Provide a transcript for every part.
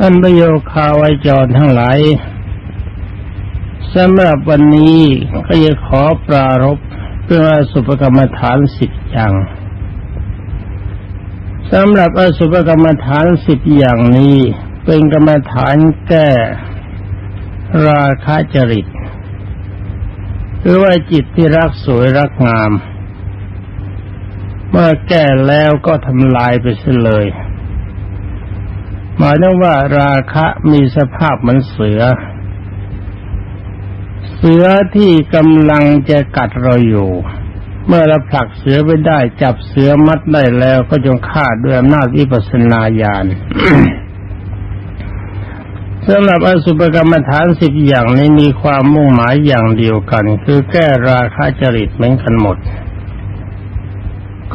ท่านประโยคาไวยจรทั้งหลายสำหรับวันนี้ก็จะขอปรารบเรื่องอสุภกรรมฐานสิบอย่างสำหรับอสุภกรรมฐานสิบอย่างนี้ เป็นกรรมฐานแก้ราคะจริตหรือว่าจิตที่รักสวยรักงาม เมื่อแก้แล้วก็ทำลายไปเสียเลย หมายถึงว่าราคะมีสภาพเหมือนเสือ เสือที่กำลังจะกัดเราอยู่ เมื่อเราผลักเสือไปได้ จับเสือมัดได้แล้วก็จงฆ่าด้วยอำนาจวิปัสสนาญาณสำหรับอสุภกรรมฐานสิบอย่างนี้มีความมุ่งหมายอย่างเดียวกัน คือแก้ราคะจริตเหมือนกันหมด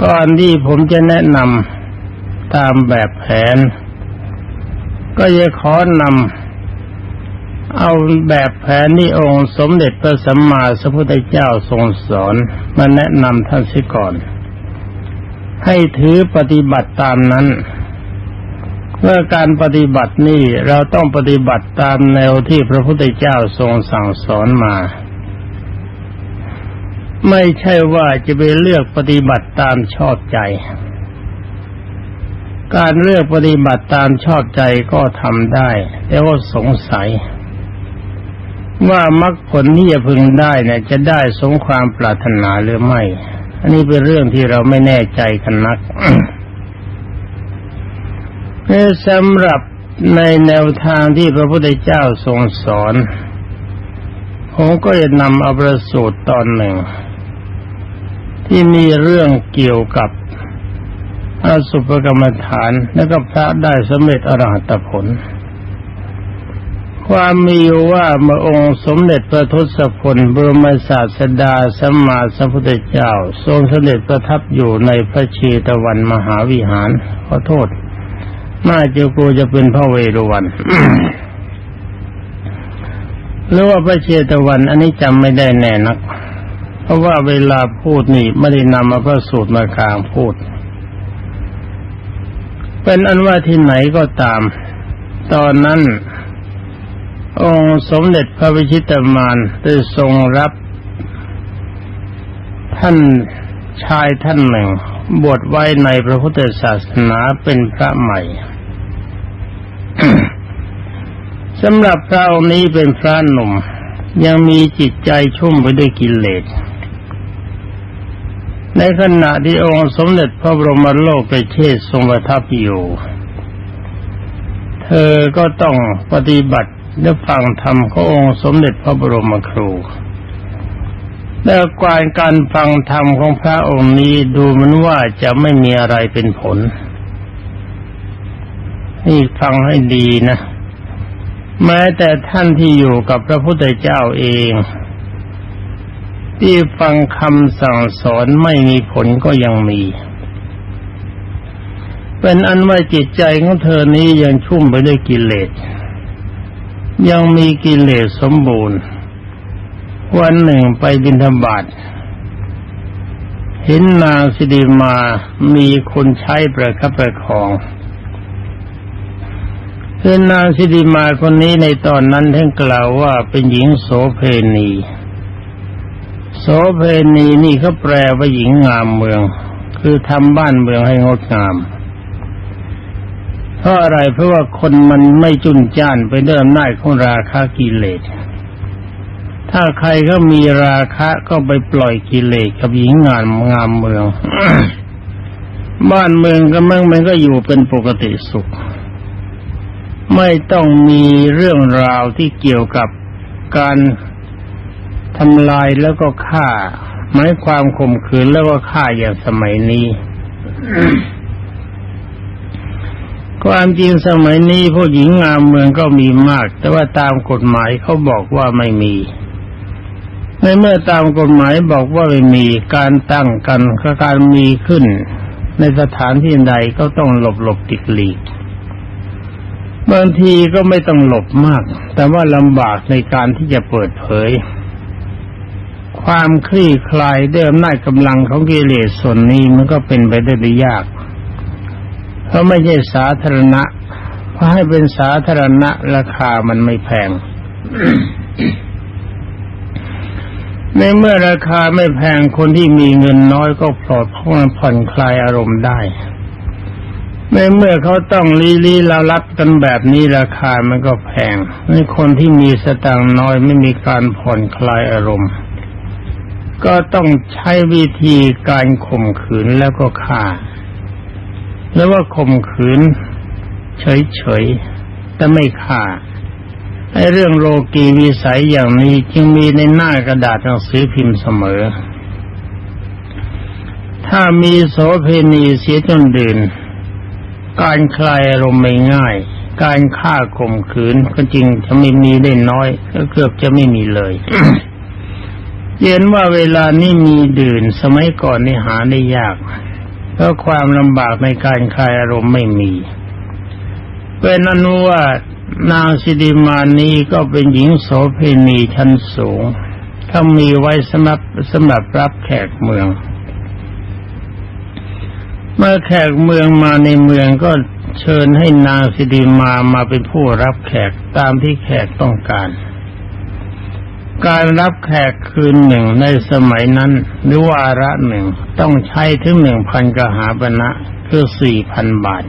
ก่อนที่ผมจะแนะนำตามแบบแผน ก็จะขอนำเอาแบบแผนที่องค์สมเด็จพระสัมมาสัมพุทธเจ้าทรงสอนมาแนะนำท่านสิก่อน ให้ถือปฏิบัติตามนั้นเมื่อการปฏิบัตินี่เราต้องปฏิบัติตามแนวที่พระพุทธเจ้าทรงสั่งสอนมา ไม่ใช่ว่าจะไปเลือกปฏิบัติตามชอบใจ การเลือกปฏิบัติตามชอบใจก็ทำได้ แต่ว่าสงสัย ว่ามรรคผลที่จะพึงได้เนี่ยจะได้สงความปรารถนาหรือไม่ อันนี้เป็นเรื่องที่เราไม่แน่ใจกันนักนี่สำหรับในแนวทางที่พระพุทธเจ้าทรงสอนผมก็จะนำเอาประสูตรตอนหนึ่ง ที่มีเรื่องเกี่ยวกับ อสุภกรรมฐานและก็พระได้สำเร็จอรหัตผล ความมีอยู่ว่าเมื่อองค์สมเด็จพระทศพลบรมศาสดาสัมมาสัมพุทธเจ้า ทรงสเสด็จประทับอยู่ในพระเชตวันมหาวิหาร ขอโทษ น่าจะกูจะเป็นพระเวรุวันหรือว่าพระเชตวัน อันนี้จำไม่ได้แน่นัก เพราะว่าเวลาพูดนี่ไม่ได้นำมาพระสูตรมากลางพูด เป็นอันว่าที่ไหนก็ตาม ตอนนั้น องค์สมเด็จพระวิชิตมานได้ทรงรับ ท่านชายท่านหนึ่ง บวชไว้ในพระพุทธศาสนาเป็นพระใหม่สำหรับพระองค์นี้เป็นพระหนุ่ม ยังมีจิตใจชุ่มไปด้วยกิเลส ในขณะที่องค์สมเด็จพระบรมโลกไปเชษทรงประทับอยู่ เธอก็ต้องปฏิบัติและฟังธรรมขององค์สมเด็จพระบรมครูแต่การการฟังธรรมของพระองค์นี้ดูมือนว่าจะไม่มีอะไรเป็นผล นี่ฟังให้ดีนะ แม้แต่ท่านที่อยู่กับพระพุทธเจ้าเอง ที่ฟังคำสั่งสอนไม่มีผลก็ยังมี เป็นอันว่าจิตใจของเธอนี้ยังชุ่มไปด้วยกิเลส ยังมีกิเลสสมบูรณ์ วันหนึ่งไปบิณฑบาตเห็นนางสิริมามีคนใช้ประคับประคองคือนางสิริมาคนนี้ในตอนนั้นท่านกล่าวว่าเป็นหญิงโสเพณี โสเพณีนี่เขาแปลว่าหญิงงามเมือง คือทำบ้านเมืองให้งดงามเพราะอะไรเพราะว่าคนมันไม่จุนจ้านไปด้วยอำนาของราคากิเลส ถ้าใครก็มีราคะก็ไปปล่อยกิเลสกับหญิงงามงามเมือง บ้านเมืองก็มั่งมันก็อยู่เป็นปกติสุข ไม่ต้องมีเรื่องราวที่เกี่ยวกับการ ทำลายแล้วก็ฆ่าหมายความข่มขืนแล้วก็ฆ่าอย่างสมัยนี้ความจริงสมัยนี้ผู้หญิงงามเมืองก็มีมาก แต่ว่าตามกฎหมายเขาบอกว่าไม่มีในเมื่อตามกฎหมายบอกว่าไม่มีการตั้งกันการมีขึ้น ในสถานที่ใดก็ต้องหลบหลบติดหลีกบางทีก็ไม่ต้องหลบมาก แต่ว่าลำบากในการที่จะเปิดเผย ความคลี่คลายด้วยอำนาจกำลังของกิเลสส่วนนี้มันก็เป็นไปได้ยาก เพราะไม่ใช่สาธารณะเพราะให้เป็นสาธารณะราคามันไม่แพง ในเมื่อราคาไม่แพงคนที่มีเงินน้อยก็ปลอดผ่อนคลายอารมณ์ได้ในเมื่อเขาต้องลีลีลาลับกันแบบนี้ราคามันก็แพงในคนที่มีสตางค์น้อยไม่มีการผ่อนคลายอารมณ์ ก็ต้องใช้วิธีการข่มขืนแล้วก็ฆ่าแล้วว่าข่มขืน เฉยๆแต่ไม่ฆ่าไอ้เรื่องโลกีวิสัยอย่างนี้จึงมีในหน้ากระดาษหนังสือพิมพ์เสมอ ถ้ามีโสเพณีเสียจนดื่น การคลายอารมณ์ไม่ง่าย การฆ่าข่มขืนก็จริงจะไม่มีได้น้อยก็เกือบจะไม่มีเลย เห็นว่าเวลานี้มีดื่นสมัยก่อนนี่หาได้ยากเพราะความลำบากในการคลายอารมณ์ไม่มีเป็นอนุว่านางสิริมานีก็เป็นหญิงโสเพณีชั้นสูงถ้ามีไว้สำหรับสำหรับรับแขกเมือง เมื่อแขกเมืองมาในเมืองก็เชิญให้นางสิริมามาเป็นผู้รับแขกตามที่แขกต้องการ การรับแขกคืนหนึ่งในสมัยนั้นหรือวาระหนึ่งต้องใช้ถึงหนึ่งพันกหาปณะคือสี่พันบาท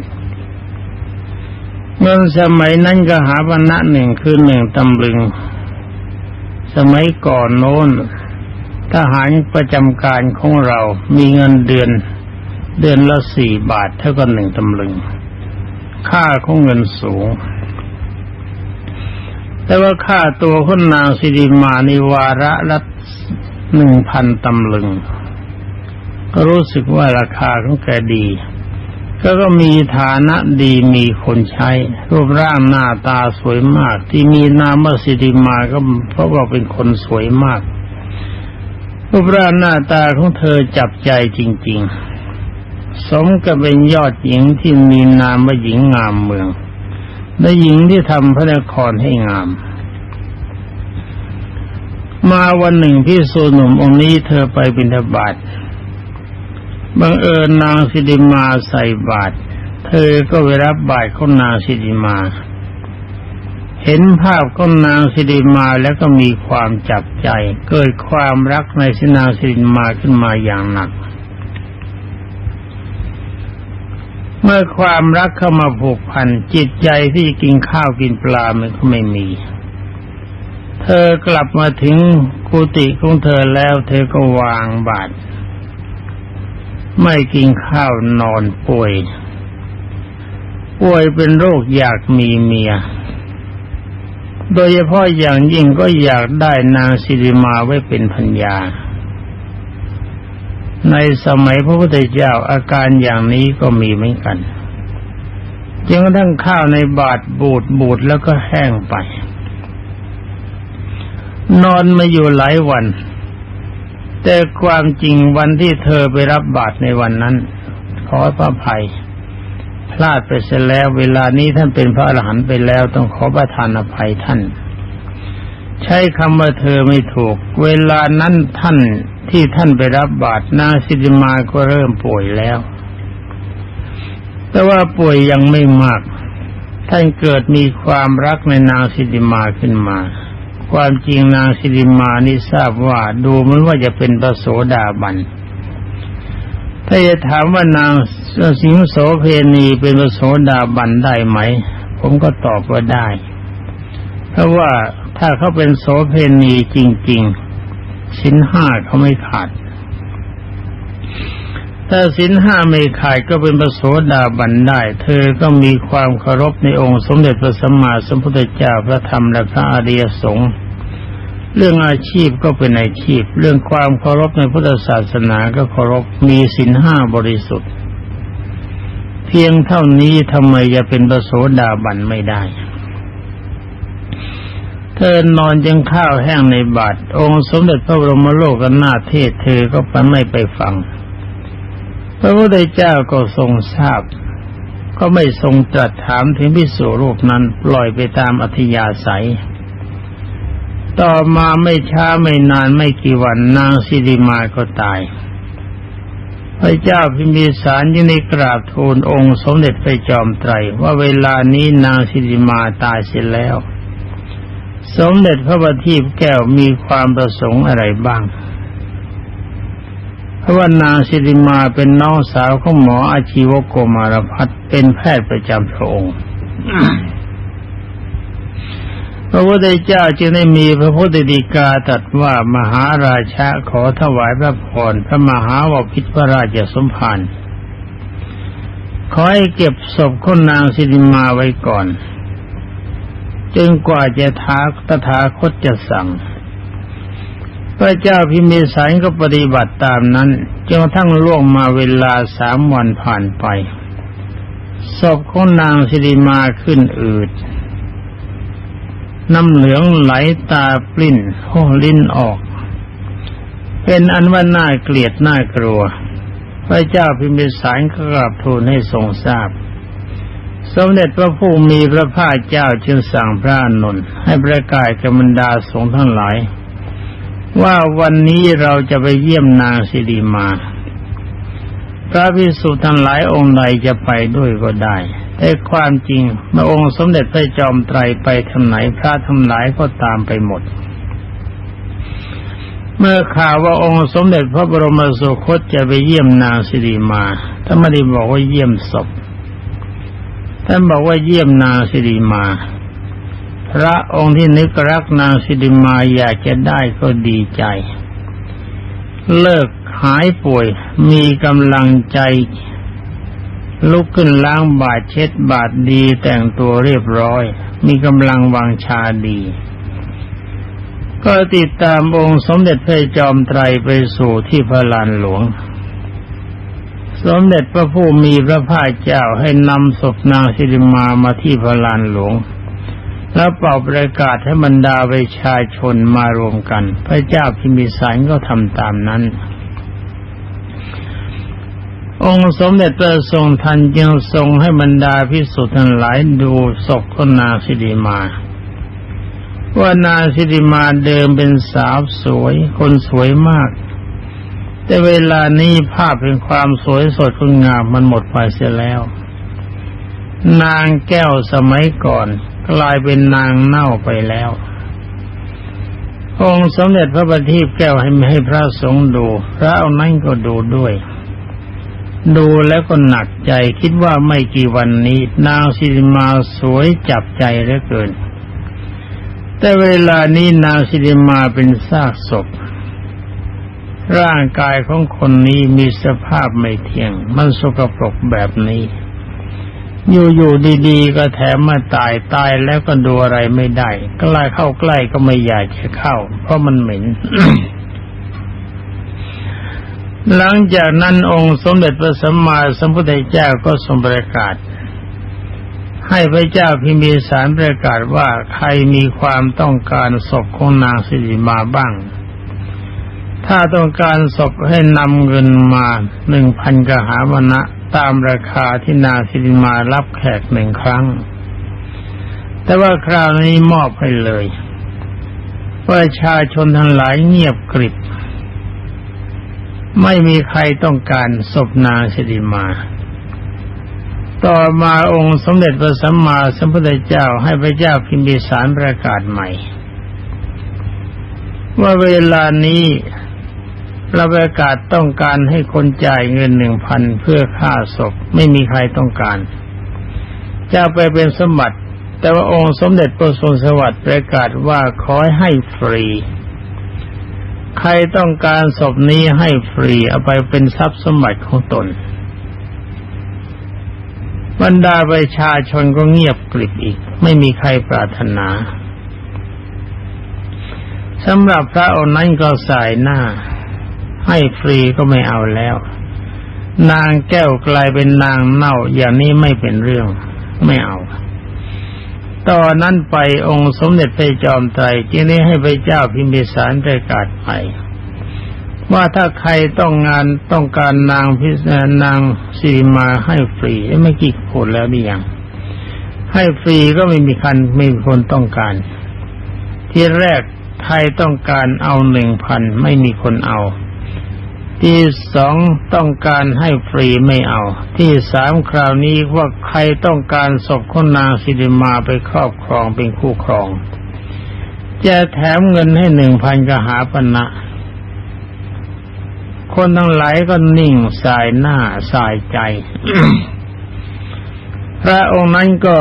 เมื่อสมัยนั้นกหาปณะหนึ่งคือหนึ่งตำลึง สมัยก่อนโน้น ทหารประจำการของเรามีเงินเดือน เดือนละสี่บาทเท่ากับหนึ่งตำลึง ค่าของเงินสูง แต่ว่าค่าตัวคนนางสิริมานิวาระละหนึ่งพันตำลึง ก็รู้สึกว่าราคาของแกดี ก็ก็มีฐานะดีมีคนใช้ รูปร่างหน้าตาสวยมาก ที่มีนามว่าสิริมาก็เพราะว่าเป็นคนสวยมาก รูปร่างหน้าตาของเธอจับใจจริง ๆ สมกับเป็นยอดหญิงที่มีนามว่าหญิงงามเมือง และหญิงที่ทำพระนครให้งาม มาวันหนึ่งพี่สูหนุ่มองค์นี้เธอไปบิณฑบาตบังเอิญนางสิริมาใส่บาตรเธอก็ไปรับบาตรของนางสิริมา เห็นภาพของนางสิริมาแล้วก็มีความจับใจ เกิดความรักในสินางสิริมาขึ้นมาอย่างหนัก เมื่อความรักเข้ามาผูกพันจิตใจที่กินข้าวกินปลามันก็ไม่มี เธอกลับมาถึงกุฏิของเธอแล้วเธอก็วางบาตรไม่กินข้าวนอนป่วย ป่วยเป็นโรคอยากมีเมีย โดยเฉพาะอย่างยิ่งก็อยากได้นางสิริมาไว้เป็นพัญญา ในสมัยพระพุทธเจ้าอาการอย่างนี้ก็มีเหมือนกันจึงทั้งข้าวในบาทบูดบูดแล้วก็แห้งไป นอนมาอยู่หลายวัน แต่ความจริงวันที่เธอไปรับบาตรในวันนั้น ขอพระภัย พลาดไปเสียแล้ว เวลานี้ท่านเป็นพระอรหันต์ไปแล้วต้องขอประทานอภัยท่าน ใช้คำว่าเธอไม่ถูก เวลานั้นท่านที่ท่านไปรับบาตรนางสิริมาก็เริ่มป่วยแล้ว แต่ว่าป่วยยังไม่มาก ท่านเกิดมีความรักในนางสิริมาขึ้นมา ความจริงนางสิริมานี่ทราบว่าดูเหมือนว่าจะเป็นพระโสดาบันถ้าจะถามว่านางสิงโสเพณีเป็นพระโสดาบันได้ไหม ผมก็ตอบว่าได้ เพราะว่า ถ้าเขาเป็นโสเพณีจริง ๆ สินห้าเขาไม่ขาด ถ้าสินห้าไม่ขาดก็เป็นพระโสดาบันได้ เธอก็มีความเคารพในองค์สมเด็จพระสัมมาสัมพุทธเจ้าพระธรรมและพระอริยสงฆ์เรื่องอาชีพก็เป็นอาชีพ เรื่องความเคารพในพุทธศาสนาก็เคารพมีสินห้าบริสุทธิ์ เพียงเท่านี้ทำไมจะเป็นพระโสดาบันไม่ได้ เธอนอนยังข้าวแห้งในบาทองค์สมเด็จพระบรมโลกนาถเทศเธอก็ไปไม่ไปฟัง พระพุทธเจ้าก็ทรงทราบ ก็ไม่ทรงตรัสถามถึงพิสูรูปนั้นปล่อยไปตามอัธยาศัย ต่อมาไม่ช้าไม่นานไม่กี่วันนางสิริมาก็ตาย พระเจ้าพิมพิสารยังได้กราบทูลองค์สมเด็จพระจอมไตรว่าเวลานี้นางสิริมาตายเสียแล้ว สมเด็จพระบัณฑิตแก้วมีความประสงค์อะไรบ้าง เพราะว่านางสิริมาเป็นน้องสาวของหมออาชีวโกมารพัฒน์เป็นแพทย์ประจำพระองค์ พระพุทธเจ้าจึงได้มีพระพุทธดีกาตรัสว่ามหาราชาขอถวายพระพรพระมหาวพิตรพระราชสมภารขอให้เก็บศพคนนางสิริมาไว้ก่อน จนกว่าจะท้าตถาคตจะสั่ง พระเจ้าพิมพิสารก็ปฏิบัติตามนั้นจนกระทั่งล่วงมาเวลาสามวันผ่านไปศพของนางสิริมาขึ้นอืด น้ำเหลืองไหลตาปลิ้นโหลิ้นออก เป็นอันว่าน่าเกลียดน่ากลัว พระเจ้าพิมพิสารก็กราบทูลให้ทรงทราบ สมเด็จพระผู้มีพระภาคเจ้าจึงสั่งพระอานนท์ให้ประกาศกับบรรดาสงฆ์ทั้งหลาย ว่าวันนี้เราจะไปเยี่ยมนางสิริมา พระพิสุทั้งหลายองค์ใดจะไปด้วยก็ได้แต่ความจริงเมื่อองค์สมเด็จพระจอมไตรไปทางไหนพระทั้งหลายก็ตามไปหมด เมื่อข่าวว่าองค์สมเด็จพระบรมสุคตจะไปเยี่ยมนางสิริมาท่านไม่ได้บอกว่าเยี่ยมศพ ท่านบอกว่าเยี่ยมนางสิริมา พระองค์ที่นึกรักนางสิริมาอยากจะได้ก็ดีใจ เลิกหายป่วย มีกำลังใจ ลุกขึ้นล้างบาดเช็ดบาดดีแต่งตัวเรียบร้อย มีกำลังวางชาดี ก็ติดตามองค์สมเด็จพระจอมไตรไปสู่ที่พระลานหลวง สมเด็จพระผู้มีพระภาคเจ้าให้นำศพนางสิริมามาที่พระลานหลวง แล้วเป่าประกาศให้บรรดาประชาชนมารวมกัน พระเจ้าพิมิสารก็ทำตามนั้น องค์สมเด็จพระทรงทันจึงทรงให้บรรดาพิสุทธิ์ทั้งหลายดูศพของนางสิริมา ว่านางสิริมาเดิมเป็นสาวสวย คนสวยมาก แต่เวลานี้ภาพเป็นความสวยสดงดงามมันหมดไปเสียแล้ว นางแก้วสมัยก่อนกลายเป็นนางเน่าไปแล้วองค์สมเด็จพระบัณฑิตแก้วให้ให้พระสงฆ์ดู พระนั้นก็ดูด้วย ดูแล้วก็หนักใจคิดว่าไม่กี่วันนี้ นางสิริมาสวยจับใจเหลือเกิน แต่เวลานี้นางสิริมาเป็นซากศพ ร่างกายของคนนี้มีสภาพไม่เที่ยง มันสกปรกแบบนี้ อยู่ๆดีๆก็แถมมาตายตายแล้วก็ดูอะไรไม่ได้ใกล้เข้าใกล้ก็ไม่อยากจะเข้า เพราะมันเหม็น หลังจากนั้นองค์สมเด็จพระสัมมาสัมพุทธเจ้าก็ทรงประกาศ ให้พระเจ้าพิมพิสารประกาศว่าใครมีความต้องการศพของนางสิริมาบ้าง ถ้าต้องการศพให้นำเงินมาหนึ่งพันกหาวนะตามราคาที่นาสิริมารับแขกหนึ่งครั้ง แต่ว่าคราวนี้มอบให้เลยประชาชนทั้งหลายเงียบกริบ ไม่มีใครต้องการศพนางสิริมา ต่อมาองค์สมเด็จพระสัมมาสัมพุทธเจ้าให้พระเจ้าพิมพิสารประกาศใหม่ ว่าเวลานี้ เราประกาศต้องการให้คนจ่ายเงินหนึ่งพันเพื่อค่าศพไม่มีใครต้องการจะไปเป็นสมบัติ แต่ว่าองค์สมเด็จพระทรงสวัสดิ์ประกาศว่าขอให้ฟรี ใครต้องการศพนี้ให้ฟรีเอาไปเป็นทรัพย์สมบัติของตน บรรดาประชาชนก็เงียบกริบอีก ไม่มีใครปรารถนาสำหรับพระองค์นั้นก็สายหน้า ให้ฟรีก็ไม่เอาแล้ว นางแก้วกลายเป็นนางเน่าอย่างนี้ไม่เป็นเรื่องไม่เอาตอนนั้นไปองค์สมเด็จพระจอมไตรจึงได้ให้พระเจ้าพิมพิสารประกาศไปว่าถ้าใครต้องงานต้องการนางพิษนางสีมาให้ฟรีไม่กี่คนแล้วนี่ยังให้ฟรีก็ไม่มีคันไม่มีคนต้องการ ที่แรกไทยต้องการเอาหนึ่งพันไม่มีคนเอา ที่สองต้องการให้ฟรีไม่เอา ที่สามคราวนี้ว่าใครต้องการศพของนางสิริมาไปครอบครองเป็นคู่ครอง จะแถมเงินให้หนึ่งพันกหาปณะคนทั้งหลายก็นิ่งสายหน้าสายใจ พระองค์นั้นก็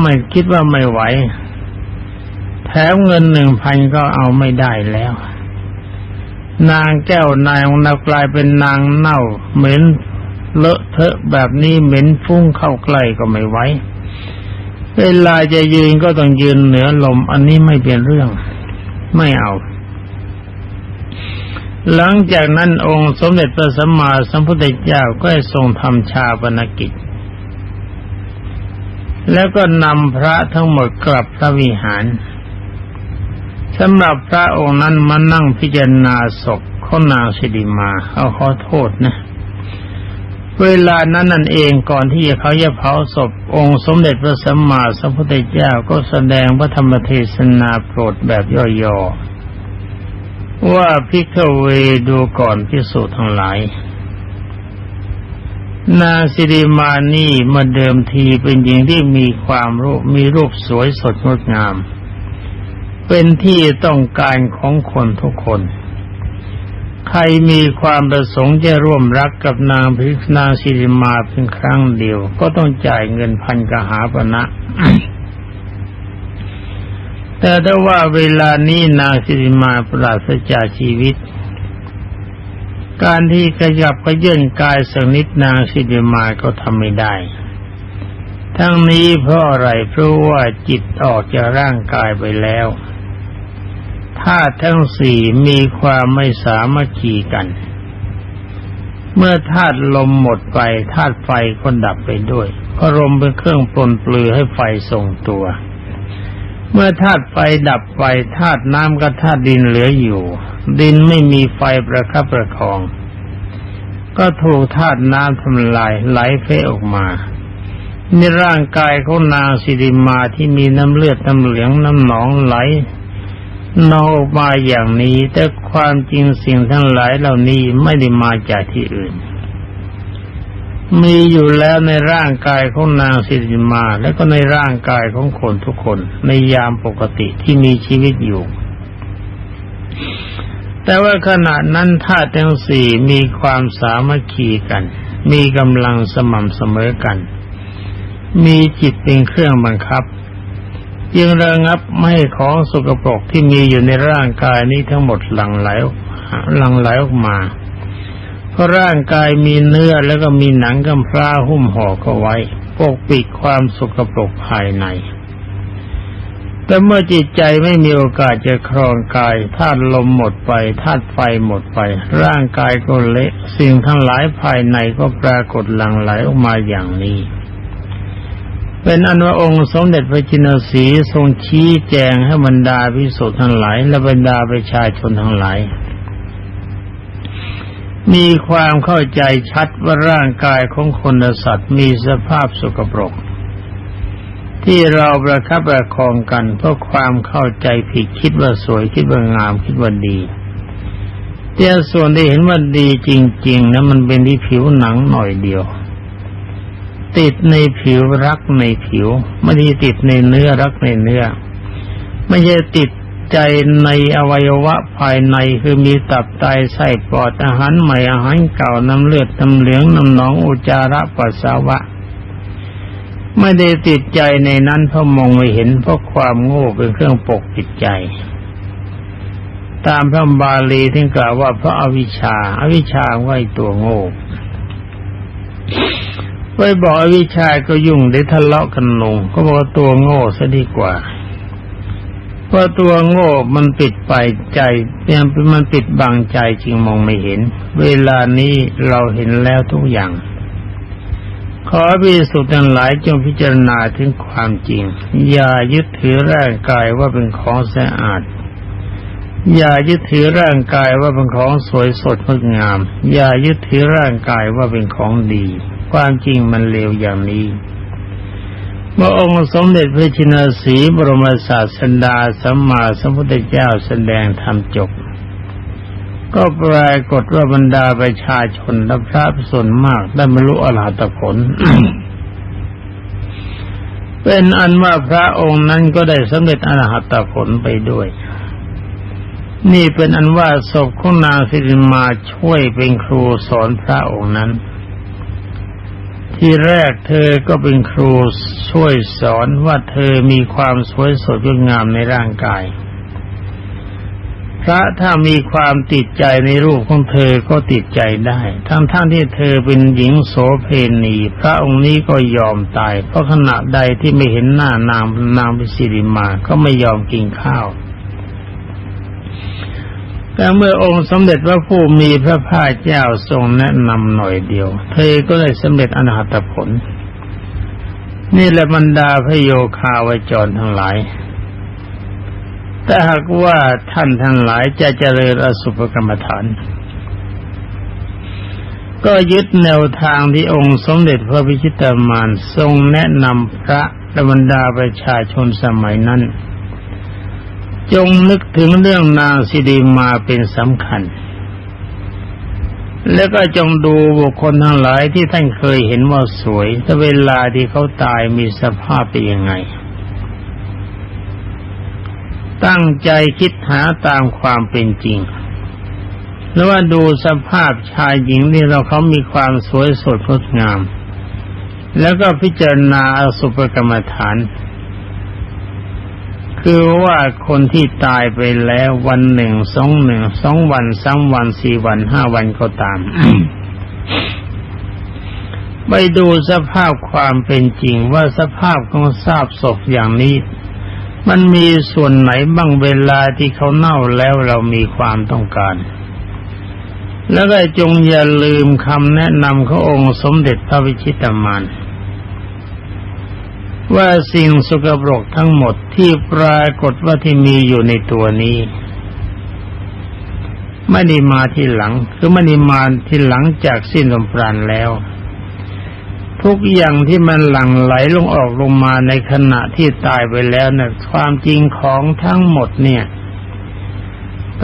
ไม่คิดว่าไม่ไหว แถมเงินหนึ่งพันก็เอาไม่ได้แล้ว นางแก้วนายของเรากลายเป็นนางเน่า เหม็นเลอะเทอะแบบนี้เหม็นฟุ้งเข้าใกล้ก็ไม่ไหวเวลาจะยืนก็ต้องยืนเหนือลม อันนี้ไม่เป็นเรื่อง ไม่เอา หลังจากนั้นองค์สมเด็จพระสัมมาสัมพุทธเจ้าก็ทรงทำชาปนกิจ แล้วก็นำพระทั้งหมดกลับพระวิหาร สำหรับพระองค์นั้นมานั่งพิจารณาศพขอนางสิริมาเขาขอโทษนะ เวลานั้นนั่นเองก่อนที่เขาจะเผาศพองค์สมเด็จพระสัมมาสัมพุทธเจ้าก็แสดงพระธรรมเทศนาโปรดแบบย่อๆว่าพิกเวดูก่อนพิสูจน์ทั้งหลายนางสิริมานี่มาเดิมทีเป็นหญิงที่มีความรูปมีรูปสวยสดงดงาม เป็นที่ต้องการของคนทุกคน ใครมีความประสงค์จะร่วมรักกับนางพิกนางสิริมาเพียงครั้งเดียว ก็ต้องจ่ายเงินพันกหาปณะแต่ถ้าว่าเวลานี้นางสิริมาปราศจากชีวิต การที่ขยับขยื่นกายสักนิดนางสิริมาก็ทำไม่ได้ ทั้งนี้เพราะอะไรเพราะว่าจิตออกจากร่างกายไปแล้ว ธาตุทั้งสี่มีความไม่สามัคคีกัน เมื่อธาตุลมหมดไปธาตุไฟก็ดับไปด้วยเพราะลมเป็นเครื่องปลนปลือให้ไฟทรงตัว เมื่อธาตุไฟดับไปธาตุน้ำกับธาตุดินเหลืออยู่ ดินไม่มีไฟประคับประคอง ก็ถูกธาตุน้ำทำลายไหลเฟออกมาในร่างกายของนางสิริมาที่มีน้ำเลือดน้ำเหลืองน้ำหนองไหล นองออกมาอย่างนี้แต่ความจริงสิ่งทั้งหลายเหล่านี้ไม่ได้มาจากที่อื่น มีอยู่แล้วในร่างกายของนางสิริมา และก็ในร่างกายของคนทุกคนในยามปกติที่มีชีวิตอยู่ แต่ว่าขณะนั้นธาตุทั้งสี่มีความสามัคคีกัน มีกำลังสม่ำเสมอกัน มีจิตเป็นเครื่องบังคับ จึงระงับไม่ให้ของสกปรกที่มีอยู่ในร่างกายนี้ทั้งหมดหลั่งไหลหลั่งไหลออกมา เพราะร่างกายมีเนื้อแล้วก็มีหนังกำพร้าหุ้มห่อก็ไว้ปกปิดความสกปรกภายใน แต่เมื่อจิตใจไม่มีโอกาสจะครองกายธาตุลมหมดไปธาตุไฟหมดไป ร่างกายก็เละสิ่งทั้งหลายภายในก็ปรากฏหลั่งไหลออกมาอย่างนี้ เป็นอันว่าองค์สมเด็จพระจินสีทรงชี้แจงให้บรรดาพิสุทธ์ทั้งหลาย และบรรดาประชาชนทั้งหลาย มีความเข้าใจชัดว่าร่างกายของคนและสัตว์มีสภาพสกปรก ที่เราประคับประคองกัน เพราะความเข้าใจผิดคิดว่าสวยคิดว่างามคิดว่าดีแต่ส่วนที่เห็นว่าดีจริง ๆนะมันเป็นที่ผิวหนังหน่อยเดียว ติดในผิวรักในผิว ไม่ได้ติดในเนื้อรักในเนื้อ ไม่ใช่ติดใจในอวัยวะภายในคือมีตับไตไส้ปอดอาหารใหม่อาหารเก่าน้ำเลือดน้ำเหลืองน้ำหนองอุจจาระปัสสาวะ ไม่ได้ติดใจในนั้นเพราะมองไม่เห็นเพราะความโง่เป็นเครื่องปกปิดใจ ตามพระบาลีที่กล่าวว่าเพราะอาวิชชาอาวิชชาไว้ตัวโง่ ไปบอกอวิชาก็ยุ่งได้ทะเลาะกันลง ก็บอกว่าตัวโง่ซะดีกว่าเพราะตัวโง่มันปิดไปใจเนี่ยมันปิดบังใจจึงมองไม่เห็น เวลานี้เราเห็นแล้วทุกอย่าง ขอพิสุทธิ์ทั้งหลายจงพิจารณาถึงความจริง อย่ายึดถือร่างกายว่าเป็นของสะอาดอย่ายึดถือร่างกายว่าเป็นของสวยสดงดงาม อย่ายึดถือร่างกายว่าเป็นของดี ความจริงมันเลวอย่างนี้เมื่อองค์สมเด็จพระชินสีบรมศาสดาสัมมาสัมพุทธเจ้าแสดงธรรมจบ ก็ปรากฏว่าบรรดาประชาชนและพระส่วนมากได้บรรลุอรหัตผล เป็นอันว่าพระองค์นั้นก็ได้สำเร็จอรหัตผลไปด้วย นี่เป็นอันว่าศพของนางสิริมาช่วยเป็นครูสอนพระองค์นั้น ที่แรกเธอก็เป็นครูช่วยสอนว่าเธอมีความสวยสดงดงามในร่างกาย พระถ้ามีความติดใจในรูปของเธอก็ติดใจได้ ทั้งๆทที่เธอเป็นหญิงโสเพณีพระองค์นี้ก็ยอมตาย เพราะขณะใดที่ไม่เห็นหน้านางนางพิสิริมาก็ไม่ยอมกินข้าว แต่เมื่อองค์สมเด็จพระผู้มีพระภาคเจ้าทรงแนะนำหน่อยเดียว เธอก็ได้สำเร็จอนาตผล นี่แหละบรรดาพระโยคาวจรทั้งหลายแต่หากว่าท่านทั้งหลายจะเจริญอสุภกรรมฐาน ก็ยึดแนวทางที่องค์สมเด็จพระพิชิตามานทรงแนะนำพระและบรรดาประชาชนสมัยนั้น จงนึกถึงเรื่องนางสิริมาเป็นสำคัญ แล้วก็จงดูบุคคลทั้งหลายที่ท่านเคยเห็นว่าสวยแต่เวลาที่เขาตายมีสภาพเป็นยังไง ตั้งใจคิดหาตามความเป็นจริง หรือว่าดูสภาพชายหญิงที่เราเขามีความสวยสดงดงาม แล้วก็พิจารณาอสุภกรรมฐาน คือว่าคนที่ตายไปแล้ววันหนึ่งสองหนึ่งสองวันสามวันสี่วันห้าวันก็ตามไปดูสภาพความเป็นจริงว่าสภาพของทราบศพอย่างนี้ มันมีส่วนไหนบ้างเวลาที่เขาเน่าแล้วเรามีความต้องการ แล้วก็จงอย่าลืมคำแนะนำขององค์สมเด็จพระวิชิตามาน ว่าสิ่งสกปรกทั้งหมดที่ปรากฏว่าที่มีอยู่ในตัวนี้ ไม่ได้มาที่หลัง คือไม่ได้มาที่หลังจากสิ้นลมปราณแล้ว ทุกอย่างที่มันหลั่งไหลลงออกลงมาในขณะที่ตายไปแล้วนะ่ะความจริงของทั้งหมดเนี่ย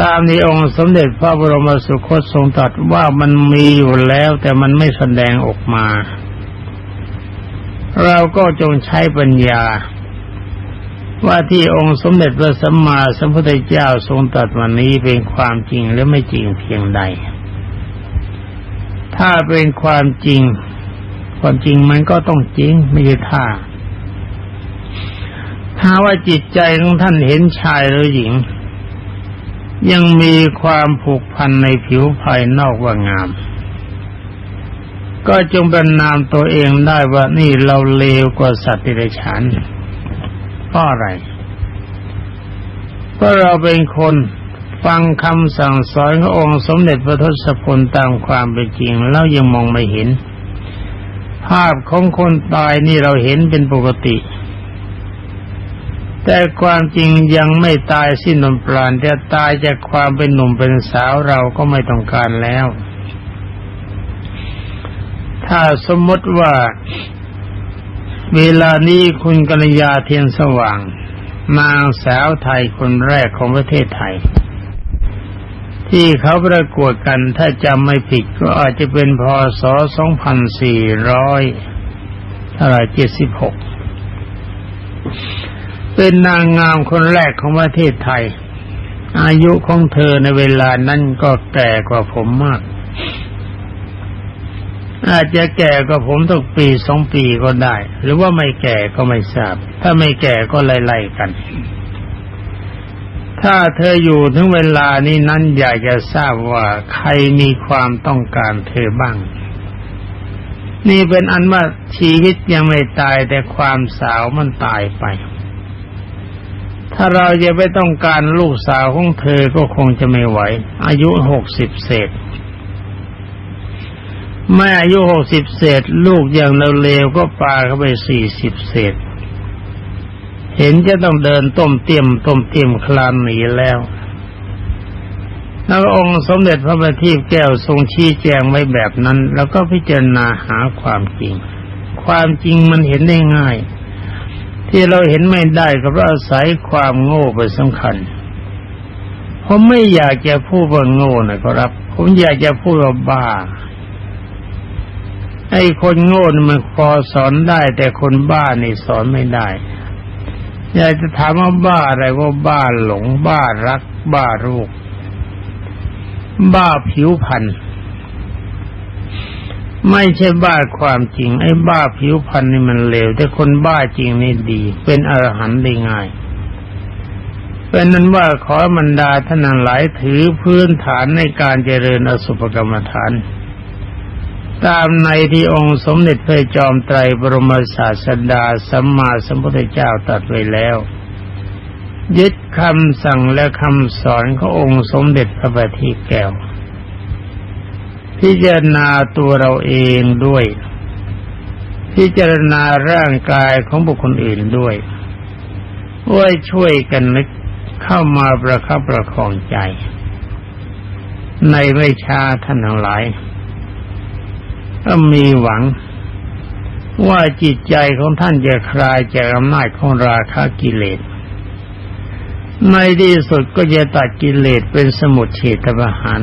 ตามในองค์สมเด็จพระบรมสุคตทรงตรัสว่ามันมีอยู่แล้วแต่มันไม่แสดงออกมา เราก็จงใช้ปัญญา ว่าที่องค์สมเด็จพระสัมมาสัมพุทธเจ้าทรงตรัสวันนี้เป็นความจริงหรือไม่จริงเพียงใด ถ้าเป็นความจริง ความจริงมันก็ต้องจริงไม่ใช่ท่าถ้าว่าจิตใจของท่านเห็นชายหรือหญิง ยังมีความผูกพันในผิวภายนอกว่างาม ก็จงบรรนามตัวเองได้ว่านี่เราเลวกว่าสัตว์ติรฉานเพราะอะไรเพราะเราเป็นคนฟังคำสั่งสอนขององค์สมเด็จพระทศพลตามความเป็นจริงแล้วยังมองไม่เห็น ภาพของคนตายนี่เราเห็นเป็นปกติ แต่ความจริงยังไม่ตายสิ้นลมปราณแต่ตายจากความเป็นหนุ่มเป็นสาวเราก็ไม่ต้องการแล้ว ถ้าสมมติว่า เวลานี้คุณกัญญาเทียนสว่าง นางสาวไทยคนแรกของประเทศไทย ที่เขาประกวดกันถ้าจำไม่ผิดก็อาจจะเป็นพศ 2400เท่าไหร่76 เป็นนางงามคนแรกของประเทศไทย อายุของเธอในเวลานั้นก็แก่กว่าผมมาก อาจจะแก่กว่าผมตักปีสองปีก็ได้ หรือว่าไม่แก่ก็ไม่ทราบ ถ้าไม่แก่ก็ไล่ๆกัน ถ้าเธออยู่ถึงเวลานี้นั้นอยากจะทราบว่าใครมีความต้องการเธอบ้าง นี่เป็นอันว่าชีวิตยังไม่ตายแต่ความสาวมันตายไป ถ้าเราจะไปต้องการลูกสาวของเธอก็คงจะไม่ไหว อายุหกสิบเศษ แม่อายุหกสิบเศษ ลูกอย่างเร็วๆก็ปาเข้าไปสี่สิบเศษ เห็นจะต้องเดินต้มเตียมต้มเตียมคลานหนีแล้วแล้วองค์สมเด็จพระบัณฑิตแก้วทรงชี้แจงไว้แบบนั้น แล้วก็พิจารณาหาความจริง ความจริงมันเห็นได้ง่าย ที่เราเห็นไม่ได้ก็เพราะอาศัยความโง่เป็นสำคัญผมไม่อยากจะพูดว่าโง่นะครับ ผมอยากจะพูดว่าบ้า ไอ้คนโง่นี่มันพอสอนได้ แต่คนบ้านี่สอนไม่ได้อยากจะถามว่าบ้าอะไรว่าบ้าหลง บ้ารัก บ้ารูปบ้าผิวพรรณไม่ใช่บ้าความจริง ไอ้บ้าผิวพรรณนี่มันเลวแต่คนบ้าจริงนี่ดี เป็นอรหันต์ได้ง่ายเป็นนั้นว่าขอมันดาท่านหลายถือพื้นฐานในการเจริญอสุภกรรมฐาน ตามในที่องค์สมเด็จพระจอมไตรบรมศาสดาสัมมาสัมพุทธเจ้าตรัสไว้แล้ว ยึดคำสั่งและคำสอนขององค์สมเด็จพระบัณฑิตแก้ว พิจารณาตัวเราเองด้วย พิจารณาร่างกายของบุคคลอื่นด้วยว่าช่วยกันนึกเข้ามาประคับประคองใจ ในไม่ช้าท่านทั้งหลาย ก็มีหวังว่าจิตใจของท่านจะคลายจากอำนาจของราคะกิเลส ในที่สุดก็จะตัดกิเลสเป็นสมุทเฉทประหาร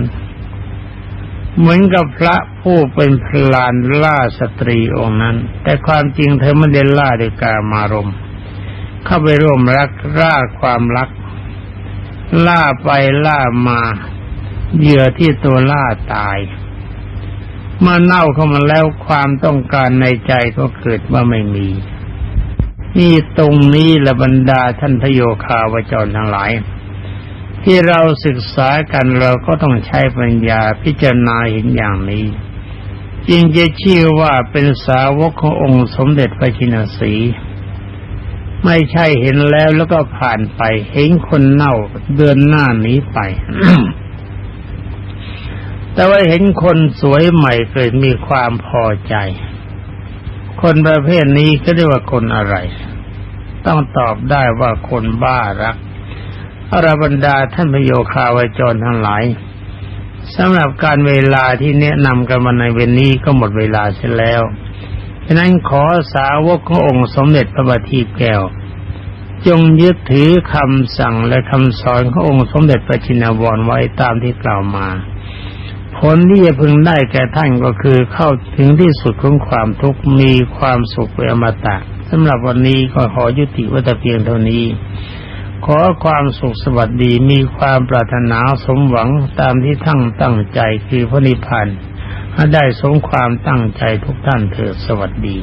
เหมือนกับพระผู้เป็นพลานล่าสตรีองค์นั้น แต่ความจริงเธอไม่ได้ล่าด้วยกามารม เข้าไปร่วมรักล่าความรัก ล่าไปล่ามาเหยื่อที่ตัวล่าตาย เมื่อเน่าเข้ามาแล้วความต้องการในใจก็เกิดว่าไม่มี นี่ตรงนี้ละบรรดาท่านพโยคาวจรทั้งหลาย ที่เราศึกษากันเราก็ต้องใช้ปัญญาพิจารณาเห็นอย่างนี้จึงจะชื่อว่าเป็นสาวกขององค์สมเด็จพระชินสีไม่ใช่เห็นแล้วแล้วก็ผ่านไป เห็นคนเน่าเดินหน้านี้ไป แต่ว่าเห็นคนสวยใหม่เกิดมีความพอใจ คนประเภทนี้ก็เรียกว่าคนอะไร ต้องตอบได้ว่าคนบ้ารักอรบรรดาท่านพโยคาวจรทั้งหลายสำหรับการเวลาที่แนะนำกันมาในเวนนี้ก็หมดเวลาเสียแล้วฉะนั้นขอสาวกขององค์สมเด็จพระบัณฑิตแก้ว จงยึดถือคำสั่งและคำสอนขององค์สมเด็จพระชินวรไว้ตามที่กล่าวมา ผลที่จะพึงได้แก่ท่านก็คือเข้าถึงที่สุดของความทุกข์มีความสุขเป็นอมตะสำหรับวันนี้ก็ขอยุติวัตเพียงเท่านี้ ขอความสุขสวัสดีมีความปรารถนาสมหวังตามที่ทั้งตั้งใจคือพระนิพพานให้ได้สมความตั้งใจทุกท่านเถิดสวัสดี